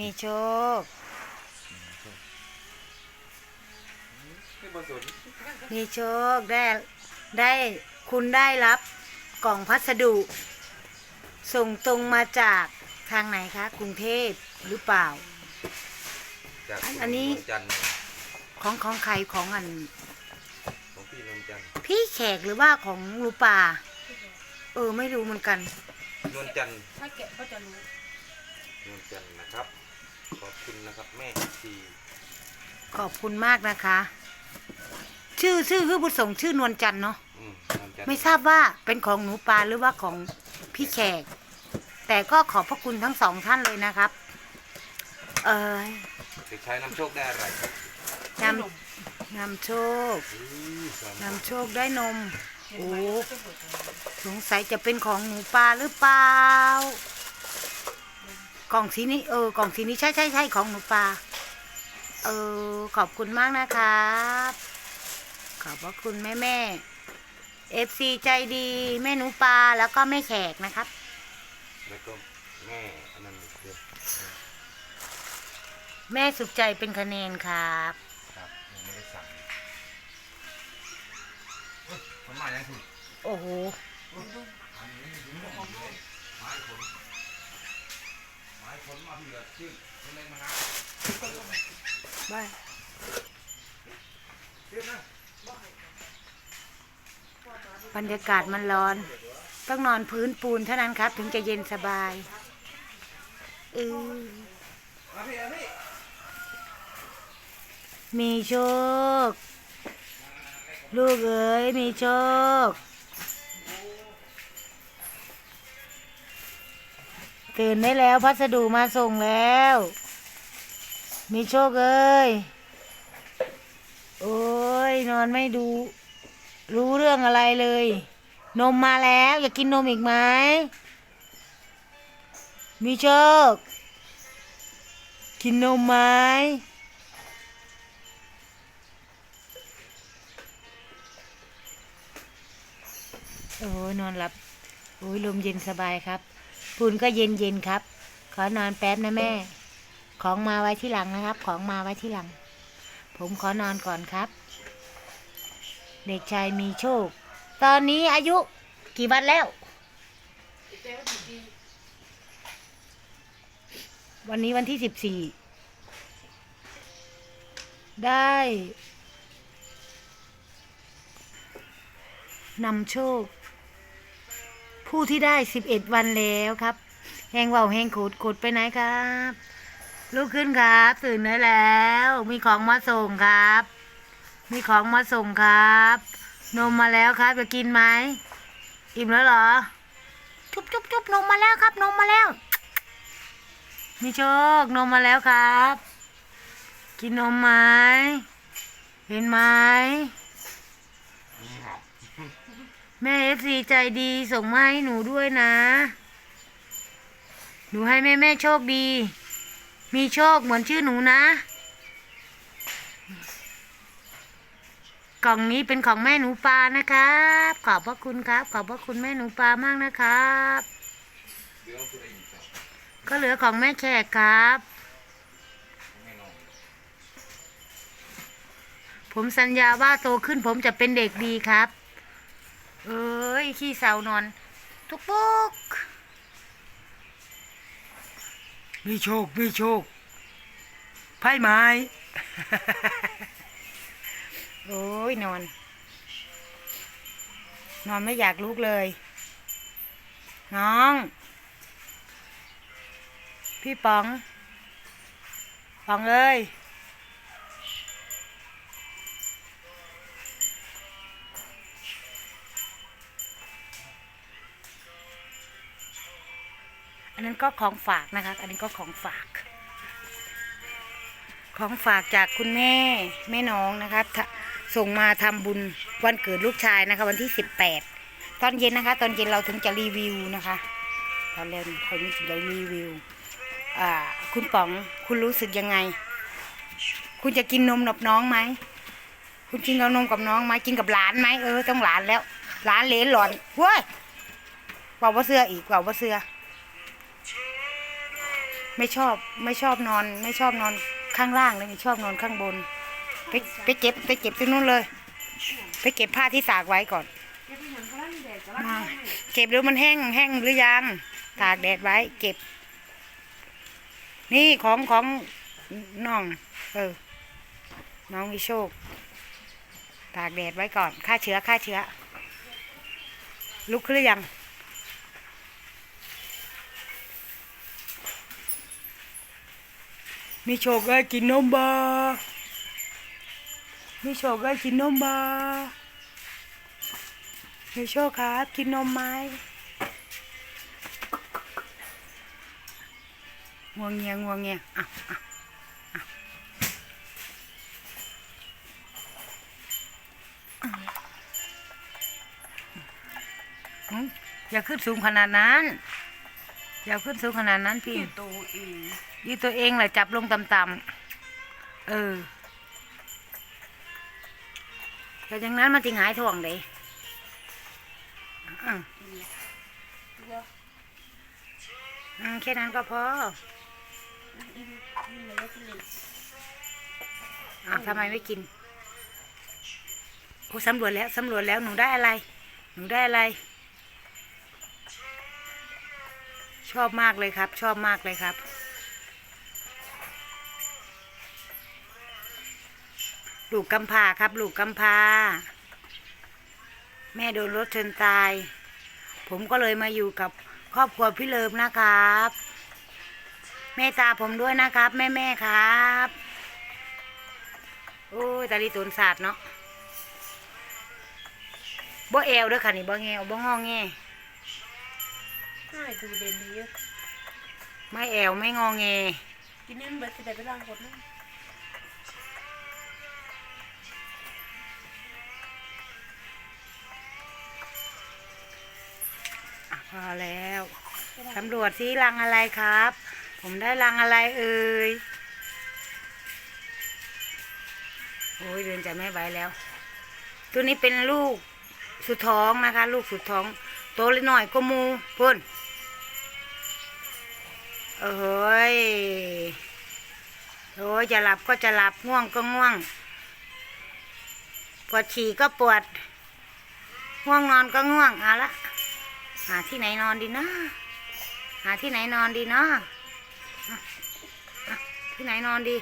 มีโชคไม่บนสนมีโชคได้ได้คุณได้รับกล่องพัสดุ ส่งตรงมาจากทางไหนคะ กรุงเทพหรือเปล่า จากอันอันนี้นวลจันทร์ของของใครของอัน ของพี่นวลจันทร์พี่แขกหรือว่าของลูปา เออไม่รู้เหมือนกัน นวลจันทร์ถ้าแกะก็จะรู้ นวลจันทร์นะครับ ขอบคุณนะครับแม่ทีขอบคุณมากนะคะ ชื่อชื่อคือบุตรส่งชื่อนวลจันทร์เนาะอืมนวลจันทร์ไม่ทราบว่าเป็นของหนูปลาหรือว่าของพี่แขก แต่ก็ขอบพระคุณทั้งสองท่านเลยนะครับ เออเด็กชายนำโชคได้อะไรครับนำนำโชคอื้อสามนำโชคได้นมโอ้สงสัยจะเป็นของหนูปลาหรือเปล่า กล่องสีนี้เออกล่องสีนี้ใช่ใช่ใช่ของหนูปลาเออขอบคุณมากนะครับ ขอบพระคุณแม่แม่เอฟซีใจดีแม่หนูปลาแล้วก็แม่แขกนะครับ แล้วก็แม่อันนั้นเดียวแม่สุขใจเป็นคะแนนครับครับยังไม่ได้สั่งเฮ้ยมันมาอย่างสุดโอ้โหไม้ขนไม้ขนมาพี่เหลือชื่อมันเล่นมานะบ้ายชื่อนะบรรยากาศมันร้อน ต้องนอนพื้นปูนเท่านั้นครับ ถึงจะเย็นสบายเออมาพี่เอาพี่มีโชค ลูกเอ๋ยมีโชค ตื่นได้แล้วพัสดุมาส่งแล้ว มีโชคเอ้ย โอ้ยนอนไม่ดู รู้เรื่องอะไรเลย นมมาแล้ว อยากกินนมอีกไหม มีโชค กินนมไหมโอ้ยนอนหลับ โอ้ยลมเย็นสบายครับ ปูนก็เย็นเย็นๆครับ ขอนอนแป๊บนะแม่ ของมาไว้ที่หลังนะครับ ของมาไว้ที่หลัง ผมขอนอนก่อนครับ เด็กชายมีโชค ตอนนี้อายุกี่วันแล้ว วันนี้วันที่สิบสี่ ได้นำโชค ผู้ที่ได้สิบเอ็ดวันแล้วครับ แหงเว่าแหงขูดขูดไปไหนครับลุกขึ้นครับตื่นได้แล้ว มีของมาส่งครับ มีของมาส่งครับ นมมาแล้วครับจะกินไหมอิ่มแล้วเหรอ จุ๊บจุ๊บจุ๊บนมมาแล้วครับ นมมาแล้ว มีโชคนมมาแล้วครับ กินนมไหมเห็นไหม แม่เอฟซีใจดีส่งมาให้หนูด้วยนะ หนูให้แม่แม่โชคดี มีโชคเหมือนชื่อหนูนะ กล่องนี้เป็นของแม่หนูปลานะครับ ขอบพระคุณครับ ขอบพระคุณแม่หนูปลามากนะครับ ก็เหลือของแม่แขกครับ ผมสัญญาว่าโตขึ้นผมจะเป็นเด็กดีครับ เอ้ย ขี้เศร้านอน ทุกปุ๊กมีโชค มีโชค ไพ่ไม้ โอ้ย นอน นอนไม่อยากลุกเลย น้อง พี่ป๋อง ป๋องเอ้ย นนั้นก็ของฝากนะคะ อันนี้ก็ของฝาก ของฝากจากคุณแม่แม่น้องนะคะส่งมาทำบุญวันเกิดลูกชายนะคะ วันที่สิบแปดตอนเย็นนะคะ ตอนเย็นเราถึงจะรีวิวนะคะตอนเย็นเขาถึงจะรีวิวคุณป๋องคุณรู้สึกยังไง คุณจะกินนมกับน้องไหมคุณกินกับนมกับน้องไหมกินกับหลานไหมเออต้องหลานแล้วหลานเลนหลอนเว้ยว่าว่าเสื้ออีกว่าว่าเสื้อ ไม่ชอบไม่ชอบนอน ไม่ชอบนอนข้างล่างเลยชอบนอนข้างบน ไปไปเก็บไปเก็บที่นู่นเลย ไปเก็บผ้าที่ตากไว้ก่อนเก็บหมือนกันแล้วนี่แดดจะว่ามาแห้งเลยเก็บดูมันแห้งแห้งหรือยังตากแดดไว้ เก็บ นี่ของของน้อง เออ น้องวิโชค ตากแดดไว้ก่อนฆ่าเชื้อฆ่าเชื้อลุกขึ้นหรือยัง มีโชคได้กินนมบามีโชคได้กินนมบามีโชคครับ กินนมไหมงัวงเงียงัวงเงียอะอะอะอะอืมอย่าขึ้นสูงขนาดนั้น อย่าขึ้นสูงขนาดนั้นพี่อยู่ตัวเองยืดตัวเองแหละจับลงต่ำๆเออแต่อย่างนั้นมันจะหงายถ่วงเลยอะอืมแค่นั้นก็พออะทำไมไม่กินโอ้สำรวจแล้วสำรวจแล้วหนูได้อะไร หนูได้อะไร ชอบมากเลยครับ ชอบมากเลยครับ ลูกกำพาครับ ลูกกำพาแม่โดนรถชนตาย ผมก็เลยมาอยู่กับครอบครัวพี่เลิมนะครับ แม่ตาผมด้วยนะครับ แม่แม่ครับโอ้ยตาลีตูนศาสตร์เนาะบ่แอวเด้อค่ะนี่บ่แงวบ่งองแง ง่ายดูเด่นดีเยอะไม่แอวไม่งอแงกินนี่มันเบิดจะได้ไปล้างกดนะอะพอแล้วสำรวจซิรังอะไรครับ ผมได้รังอะไรเอ่ยโอ้ยเดินจะไม่ไหวแล้ว ตัวนี้เป็นลูกสุดท้องนะคะ ลูกสุดท้อง โตเล็กหน่อยก็มูพุ่น เอ้ย โอ้ยจะหลับก็จะหลับง่วงก็ง่วง ปวดฉี่ก็ปวด ง่วงนอนก็ง่วงเอาละ หาที่ไหนนอนดีนะหาที่ไหนนอนดีเนาะที่ไหนนอนดี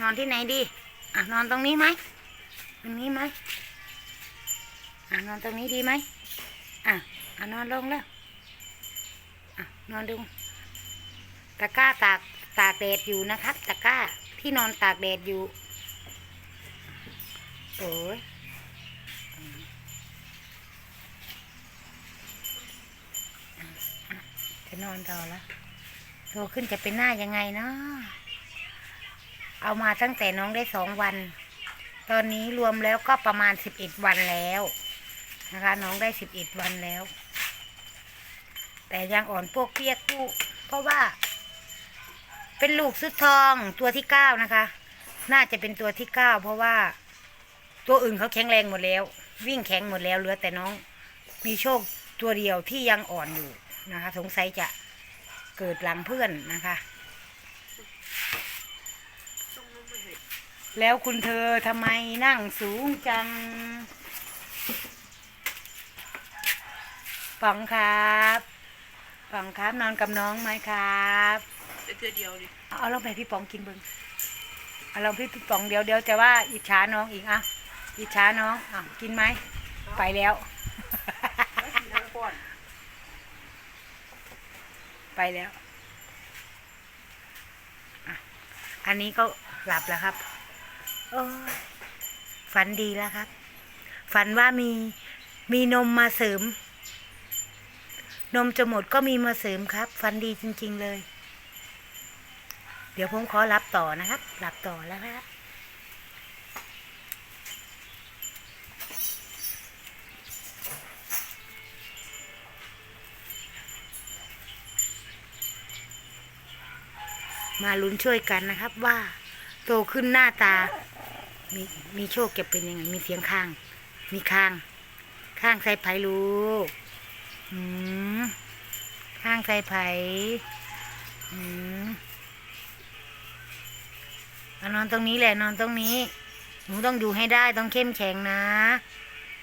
นอนที่ไหนดี อะนอนตรงนี้ไหมตรงนี้ไหมอะนอนตรงนี้ดีไหมอะอะนอนลงแล้วอะนอนลง ตะกร้าตากตากแดดอยู่นะครับ ตะกร้าที่นอนตากแดดอยู่โอ้ยจะนอนต่อแล้วโตขึ้นจะเป็นหน้ายังไงเนาะเอามาตั้งแต่น้องได้สองวัน ตอนนี้รวมแล้วก็ประมาณสิบเอ็ดวันแล้วนะคะ น้องได้สิบเอ็ดวันแล้ว แต่ยังอ่อนพวกเปียกลูกเพราะว่า เป็นลูกสุดทองตัวที่เก้านะคะ น่าจะเป็นตัวที่เก้าเพราะว่า ตัวอื่นเขาแข็งแรงหมดแล้ว วิ่งแข็งหมดแล้วเหลือแต่น้อง มีโชคตัวเดียวที่ยังอ่อนอยู่นะคะ สงสัยจะเกิดหลังเพื่อนนะคะ แล้วคุณเธอทำไมนั่งสูงจังป๋องครับป๋องครับนอนกับน้องไหมครับ แต่เธอเดียวดิเอาเอาลองไปพี่ป๋องกินเบึงเอาลองพี่พี่ป๋องเดี๋ยวเดี๋ยวจะว่าอิจฉาน้องอีกอะอิจฉาน้องอะกินไหมไปแล้วแล้วกินทั้งก้อนไปแล้วอะอันนี้ก็หลับแล้วครับโอ้ยฝันดีแล้วครับ ฝันว่ามีมีนมมาเสริม นมจะหมดก็มีมาเสริมครับ ฝันดีจริง ๆ เลยเดี๋ยวผมขอรับต่อนะครับหลับต่อแล้วครับมาลุ้นช่วยกันนะครับว่าโตขึ้นหน้าตา มีมีโชคจะเป็นยังไง มีเสียงข้าง มีข้าง ข้างใส่ไผ่ลูกอืมข้างใส่ไผ่ อืมอนตรงนี้แหละนอนตรงนี้ หนูต้องอยู่ให้ได้ต้องเข้มแข็งนะ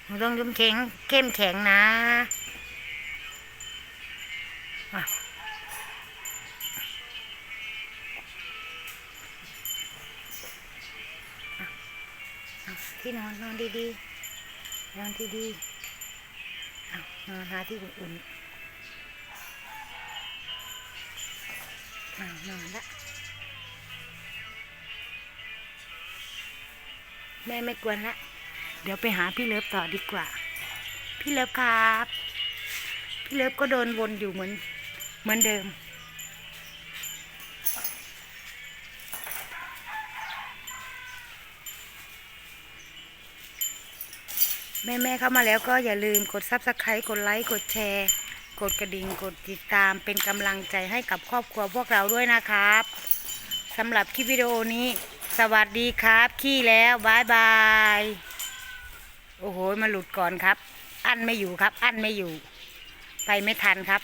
หนูต้องเข้มแข็งเข้มแข็งนะที่นอนนอนดีๆ นอนดีๆนอนหาที่อุ่นๆนอนละ แม่ไม่กวนละ เดี๋ยวไปหาพี่เลิฟต่อดีกว่า พี่เลิฟครับ พี่เลิฟก็โดนวนอยู่เหมือน เหมือนเดิม แม่แม่ๆเข้ามาแล้วก็อย่าลืมกดซับสไครต์กดไลค์ กดแชร์ กดกระดิ่ง กดติดตามเป็นกำลังใจให้กับครอบครัวพวกเราด้วยนะครับสำหรับคลิปวิดีโอนี้ สวัสดีครับ ขี้แล้วบายบาย โอ้โหมาหลุดก่อนครับ อั้นไม่อยู่ครับ อั้นไม่อยู่ ไปไม่ทันครับ